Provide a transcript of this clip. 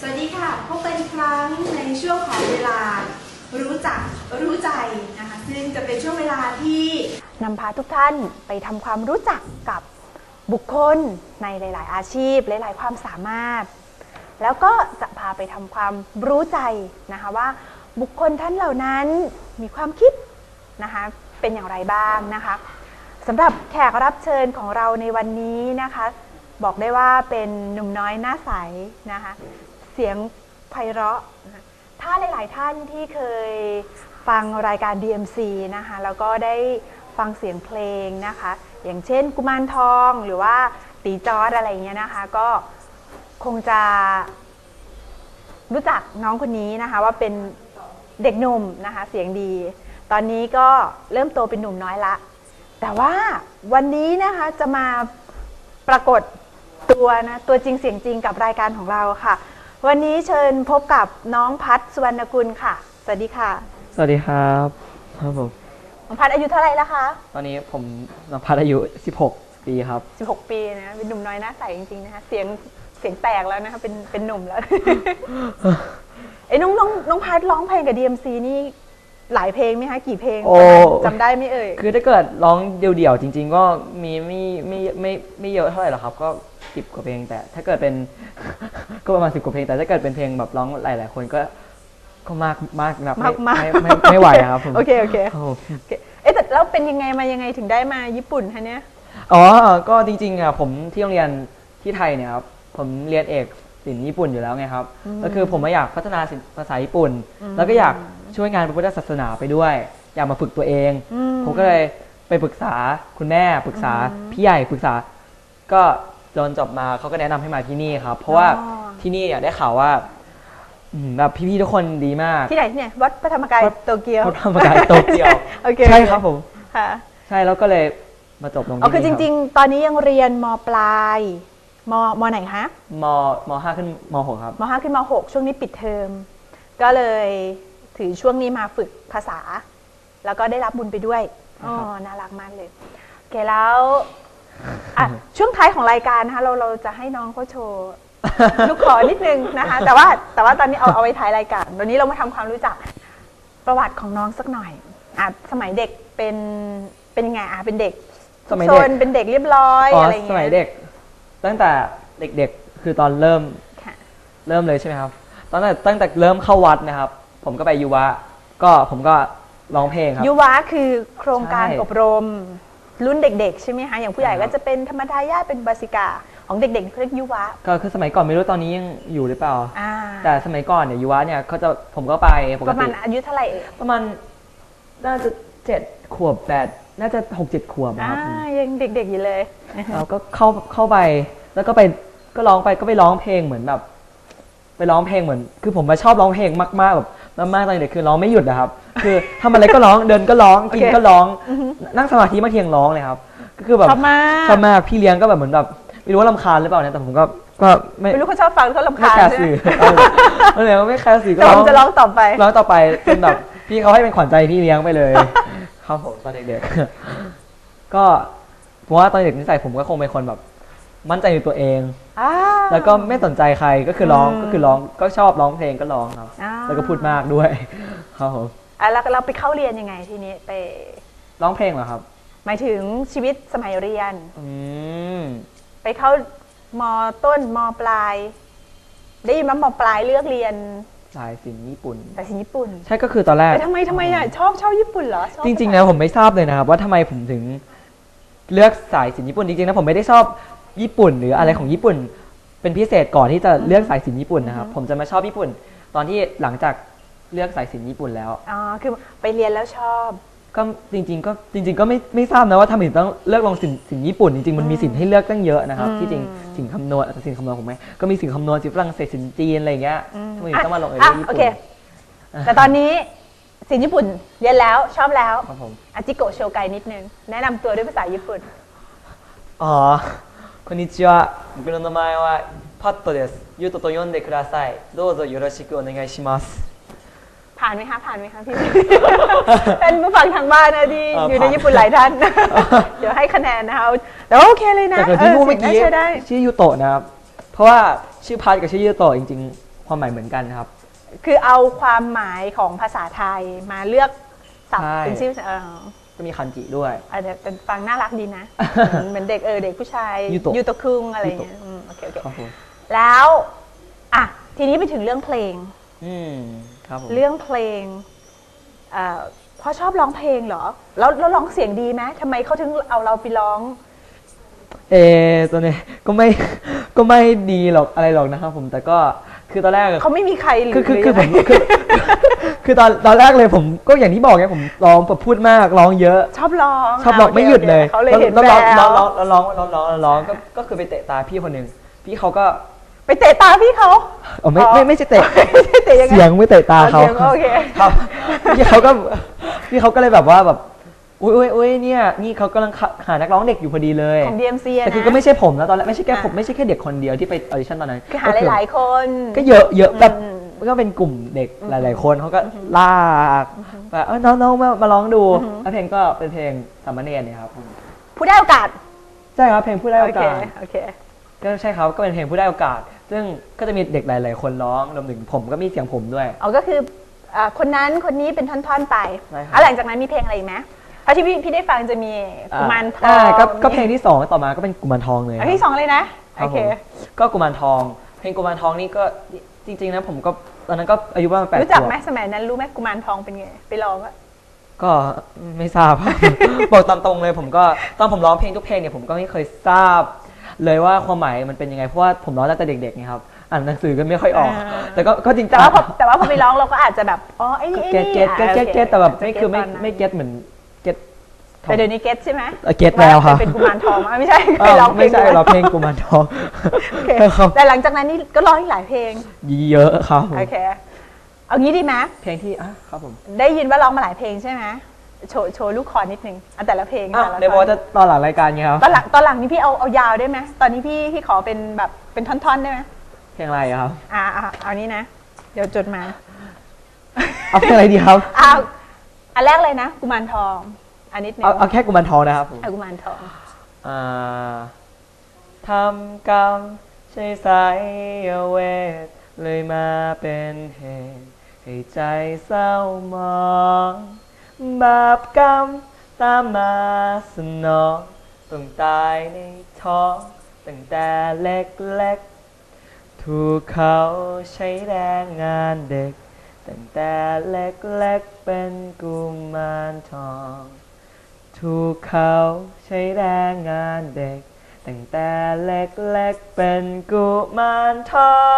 สวัสดีค่ะ พบกันอีกครั้งในช่วงของเวลา รู้จักรู้ใจนะคะ ซึ่งจะเป็นช่วงเวลาที่นำพาทุกท่านไปทำความรู้จักกับบุคคลในหลาย ๆ อาชีพ หลาย ๆ ความสามารถ แล้วก็จะพาไปทำความรู้ใจนะคะว่าบุคคลท่านเหล่านั้นมีความคิดนะคะเป็นอย่างไรบ้างนะคะสำหรับแขกรับเชิญของเราในวันนี้นะคะ บอกได้ว่าเป็นหนุ่มน้อยหน้าใสนะคะ เสียงไพเราะนะถ้าหลาย ๆ ท่านที่เคยฟังรายการ DMC นะคะแล้วก็ได้ฟังเสียงเพลงนะคะ อย่างเช่นกุมารทองหรือว่าตีจอร์ดอะไรเงี้ยนะคะ ก็คงจะรู้จักน้องคนนี้นะคะว่าเป็นเด็กหนุ่มนะคะ เสียงดี ตอนนี้ก็เริ่มโตเป็นหนุ่มน้อยละ แต่ว่าวันนี้นะคะจะมาปรากฏตัวนะตัวจริงเสียงจริงกับรายการของเราค่ะ วันนี้เชิญพบกับน้องพัฒสุวรรณกุลค่ะ สวัสดีค่ะ สวัสดีครับครับผมน้องพัฒอายุเท่าไหร่แล้วคะ ตอนนี้ผมนภัสอายุ 16 ปีครับ 16 ปีนะ เป็นหนุ่มน้อยหน้าใสจริงๆนะคะ เสียงเสียงแตกแล้วนะคะ เป็นเป็นหนุ่มแล้วเอ้ยน้องน้องน้องพัฒร้องเพลงกับ DMC นี่หลายเพลงไหมคะ กี่เพลงโอ้ จำได้ไหมเอ่ย คือถ้าเกิดร้องเดี่ยวๆจริง ๆ ก็มีไม่ไม่ไม่ไม่เยอะเท่าไหร่หรอกครับ ก็ สิบกว่าเพลง แต่ถ้าเกิดเป็น ก็ประมาณสิบกว่าเพลง แต่ถ้าเกิดเป็นเพลงแบบร้องหลาย ๆ คนก็ก็มากมากนับมากมากไม่ไม่ไม่ไม่ไหวอะครับผมโอเคโอเคครับผมโอเคเอ๊ะแต่แล้วเป็นยังไงมายังไงถึงได้มาญี่ปุ่นคะเนี่ยอ๋อก็จริงๆอะผมที่โรงเรียนที่ไทยเนี่ยครับผมเรียนเอกศิลป์ญี่ปุ่นอยู่แล้วไงครับ ก็คือผมไม่อยากพัฒนาศิลป์ภาษาญี่ปุ่น แล้วก็อยากช่วยงานพระพุทธศาสนาไปด้วย อยากมาฝึกตัวเองอืมผมก็เลยไปปรึกษาคุณแม่ปรึกษาพี่ใหญ่ปรึกษา ก็ จนจบมาเขาก็แนะนำให้มาที่นี่ครับ เพราะว่าอ๋อ ที่นี่อะได้ข่าวว่าอืมแบบพี่ๆทุกคนดีมาก ที่ไหนที่ไหนวัดพระธรรมกายวัด โตเกียววัดพระธรรมกายโตเกียวโอเค ใช่ครับผม ค่ะใช่แล้วก็เลยมาจบลงอ๋อที่คือจนี่ริง ๆ ตอนนี้ยังเรียนมปลายมมไหนคะๆมมห้าขึ้นมหกครับ มห้าขึ้นมหกช่วงนี้ปิดเทอม ก็เลยถือช่วงนี้มาฝึกภาษา แล้วก็ได้รับบุญไปด้วยอ๋อครับ น่ารักมากเลยโอเคแล้ว อะช่วงท้ายของรายการนะคะเราเราจะให้น้องเขาโชว์ ลูกขอนิดนึงนะคะ แต่ว่าแต่ว่าตอนนี้เอาเอาไว้ท้ายรายการวันนี้เรามาทำความรู้จักประวัติของน้องสักหน่อยอะสมัยเด็กเป็นเป็นยังไงอะเป็นเด็กสมัยโซเด็กนเป็นเด็กเรียบร้อยอ๋ออะไรอย่างสเงี้ยมัยเด็ก ตั้งแต่เด็กๆ คือตอนเริ่มค่ะ เริ่มเลยใช่ไหมครับ ตอนนั้นตั้งแต่เริ่มเข้าวัดนะครับ ผมก็ไปยุวะ ก็ผมก็ร้องเพลงครับ ยุวะคือโครงการใช่ อบรม รุ่นเด็กๆ ใช่ไหมคะอย่างผู้ใหญ่ใช่ครัก็บจะเป็นธรรมทายาทเป็นบาสิกา ของเด็กๆเขาเรียกยุวะ ก็คือสมัยก่อนไม่รู้ตอนนี้ยังอยู่หรือเปล่า อ่าแต่สมัยก่อนเนี่ยยุวะเนี่ยเขาจะผมก็ไปปปกระมาติณอายุเท่าไหร่เอ่ยประมาณน่าจะเจ็ดขวบแปดน่าจะหกเจ็ดขวบนะอ่าครับยังเด็กๆอยู่เลย เราก็เข้าเข้าไปแล้วก็ไปก็ร้องไปก็ไปร้องเพลงเหมือนแบบ ไปร้องเพลงเหมือน คือผมมาชอบร้องเพลงมากๆแบบมากๆตอนเด็กคือร้องไม่หยุดนะครับ คือทำอะไรก็ร้องเดินก็ร้องกินโอเคก็ร้องนั่งสมาธิมาเทียงร้องเลยครับก็คือแบบชอบมากชอบมากพี่เลี้ยงก็แบบเหมือนแบบไม่รู้ว่าลำคาญหรือเปล่าเนี่ยแต่ผมก็ก็ไม่ไม่รู้เขาชอบฟังหรือเขาลำไม่คาญแคร์ใช่สื่อไหมเออเลยไม่แคร์สื่อก็แต่ร้ผอมงจะร้องต่อไปร้องต่อไปเป็นแบบพี่เขาให้เป็นขวัญใจพี่เลี้ยงไปเลยครับผมตอนเด็กๆก็ผมว่าตอนเด็กนิสัยผมก็คงเป็นคนแบบ มั่นใจในตัวเองอ่าแล้วก็ไม่สนใจใครก็คือร้องอืมก็คือร้องก็ชอบร้องเพลงก็ร้องครับอ่าแล้วก็พูดมากด้วยครับผม อะแล้วเราไปเข้าเรียนยังไงทีนี้ไปร้องเพลงเหรอครับ หมายถึงชีวิตสมัยเรียน อืม ไปเข้ามต้นมปลาย ได้ยินว่ามปลายเลือกเรียนสายสินญี่ปุ่น แต่สินญี่ปุ่นใช่ก็คือตอนแรก แต่ทำไมทำไมอะชอบชอบญี่ปุ่นเหรอชอบจริงๆนะผมไม่ทราบเลยนะครับว่าทำไมผมถึงเลือกสายสินญี่ปุ่นจริงๆนะผมไม่ได้ชอบญี่ปุ่น หรืออะไรของญี่ปุ่น เป็นพิเศษก่อนที่จะเลือกสายสินญี่ปุ่นนะครับผมจะมาชอบญี่ปุ่น ตอนที่หลังจาก เลือกสายสินญี่ปุ่นแล้ว อ๋อคือไปเรียนแล้วชอบ ก็จริง ๆ ก็จริง ๆ ก็ไม่ไม่ทราบนะว่าทำไมถึงต้องเลือกลงสินสินญี่ปุ่น จริงๆมันมีสินให้เลือกตั้งเยอะนะครับ อืม ที่จริงสินคำนวณแต่สินคำนวณผมไหมก็มีสินคำนวณสินฝรั่งเศสสินจีนอะไรอย่างเงี้ยทำไมถึงต้องมาลงเอเรียญี่ โอ ปุ่น เค แต่ตอนนี้สินญี่ปุ่นเรียนแล้วชอบแล้ว ครับผม อาจิโกะโชไกนิดนึง แนะนำตัวด้วยภาษาญี่ปุ่น อ๋อこんにちは僕の名前はパットですゆうとと読んでくださいどうぞよろしくお願いします ผ่านไหมคะผ่านไหมคะพี่ เป็นผู้ฟังทางบ้านนะที่เอออยู่ในผ่าน ญี่ปุ่นหลายท่าน เดี๋ยวให้คะแนนนะคะแต่ว่าโอเคเลยนะแต่เกิดที่พูดเมื่อกี้สียงน่าใช้ได้ ชื่อยูโตะนะครับ เพราะว่าชื่อพัทกับชื่อยูโตะจริงความหมายเหมือนกันครับ คือเอาความหมายของภาษาไทยมาเลือกศัพท์ใช่ เป็นชื่อเออก็มีคันจิด้วยอาจจะเป็นฟังน่ารักดีนะ เหมือนเหมือนเด็กเออเด็กผู้ชายยูโตะ โตะคุงอะไรอย่างเงี้ยอืมโอเคโอเค ครับผม แล้ว อะ ทีนี้ไปถึงเรื่องเพลง อืมครับผมเรื่องเพลงเอ่อพ่อชอบร้องเพลงเหรอ แล้วแล้วร้องเสียงดีไหมทำไมเขาถึงเอาเราไปร้อง เออตัวเนี้ยก็ไม่ ก็ไม่ดีหรอกอะไรหรอกนะครับผมแต่ก็คือตอนแรกเขาไม่มีใครหรือคือคือหคือยังผไงมคือคือตอนตอนแรกเลยผมก็อย่างที่บอกไงผมร้องแบบพูดมากร้องเยอะชอบร้องชอบร้องโคไม่หยุดเลยโอคเขาเลยเห็นแล้วแวร้องวร้องร้องร้องร้องร้องร้องก็ก็คือไปเตะตาพี่คนหนึ่งพี่เขาก็ ไปเตะตาพี่เขาเออไม่อ๋อไม่ไม่ใช่เตะไม่ใช่เตะยังไงเสียงไม่เตะตาเขาอ๋อเสียงโอเคครับพี่เขาก็พี่เขาก็เลยแบบว่าแบบอุ้ยอุ้ยอุ้ยเนี่ยนี่เขากำลังหานักร้องเด็กอยู่พอดีเลยของ DMC อะแต่คือนะก็ไม่ใช่ผมนะตอนแรกไม่ใช่แค่ผมอะไม่ใช่แค่เด็กคนเดียวที่ไปออดิชั่นตอนนั้นคือหาหลายๆคน ก็เยอะเยอะแบบอืมก็เป็นกลุ่มเด็กหลาย ๆ คนเขาก็ลากแบบเออน้องๆมามาร้องดูแล้วเพลงก็เป็นเพลงสามเณรเนี่ยครับผู้ได้โอกาสใช่ครับเพลงผู้ได้โอโอเคกาสโอเคก็ใช่ครับก็เป็นเพลงผู้ได้โอกาส ซึ่งก็จะมีเด็กหลาย ๆ คนร้องรวมถึงผมก็มีเสียงผมด้วยอ๋อก็คืออ่าคนนั้นคนนี้เป็นท่อนๆไปใช่ครับ แล้วหลังจากนั้นมีเพลงอะไรอีกไหมเพราะที่พี่พี่ได้ฟังจะมีกุมารทอางก็ก็เพลงที่สองต่อมาก็เป็นกุมารทองเลยอันที่สองเลยนะครัโอบเคผมก็กุมารทอง เพลงกุมารทองนี่ก็จริงๆนะผมก็ตอนนั้นก็อายุประมาณแปดรู้จักขวบไหมสมัยนั้นรู้ไหมกุมารทองเป็นไง ไปลองอะ ก็ไม่ทราบ บอกตามตรงเลยผมก็ตอนผมร้องเพลงทุกเพลงเนี่ยผมก็ไม่เคยทราบ เลยว่าความหมายมันเป็นยังไงเพราะว่าผมร้องตั้งแต่เด็กๆไงครับอ่านหนังสือก็ไม่ค่อยออก แต่ก็ก็จริงแต่ว่าพอแต่ว่าพอไปร้องเราก็อาจจะแบบอ๋อไอ้นี่เก็ไอ้ตนี่เก็ตเก็ตเก็ตอะเก็ตแต่แบบโไม่คือไม่ตนนั้นไม่เก็ตเหมือนเก็ต แต่เดี๋ยวนี้เก็ตใช่ไหมเก็ตแล้วครับาเป็นกุมารทองอะไม่ใช่เอไปอร้องเพลไม่งใช่กุมารเราเพลงกุมารทอง โอเคครับ แต่หลังจากนั้นนี่ก็ร้องอีกหลายเพลงเยอะครับผมโอเคเอางี้ดีไหมเพลงที่อะครับผม ได้ยินว่าร้องมาหลายเพลงใช่ไหม โชว์โชว์ลูกคอนิดนึงเอาแต่ละเพลงอะแต่ละเดี๋ยวบอกว่าจะตอนหลังรายการไงครับ ตอนหลังตอนหลังนี่พี่เอาเอายาวได้ไหมตอนนี้พี่พี่ขอเป็นแบบเป็นท่อนๆได้ไหมเพลงอะไรอะครับ อ่าอ่าเอานี้นะ เดี๋ยวจดมาเอาเพลงอะไรดีครับเอาอันแรกเลยนะกุมารทอง อันนิดนึงเอาเอาแค่กุมารทองนะครับผมเอากุมารทอง อ่าทำกรรมใช้สายเวท เลยมาเป็นเหตุให้ใจเศร้าหมอง บาปกรรมตามมาสนองต้องตายในท้องตั้งแต่เล็กๆ ถูกเขาใช้แรงงานเด็ก ตั้งแต่เล็กๆ เป็นกุมารทอง ถูกเขาใช้แรงงานเด็ก ตั้งแต่เล็กๆ เป็นกุมารทอง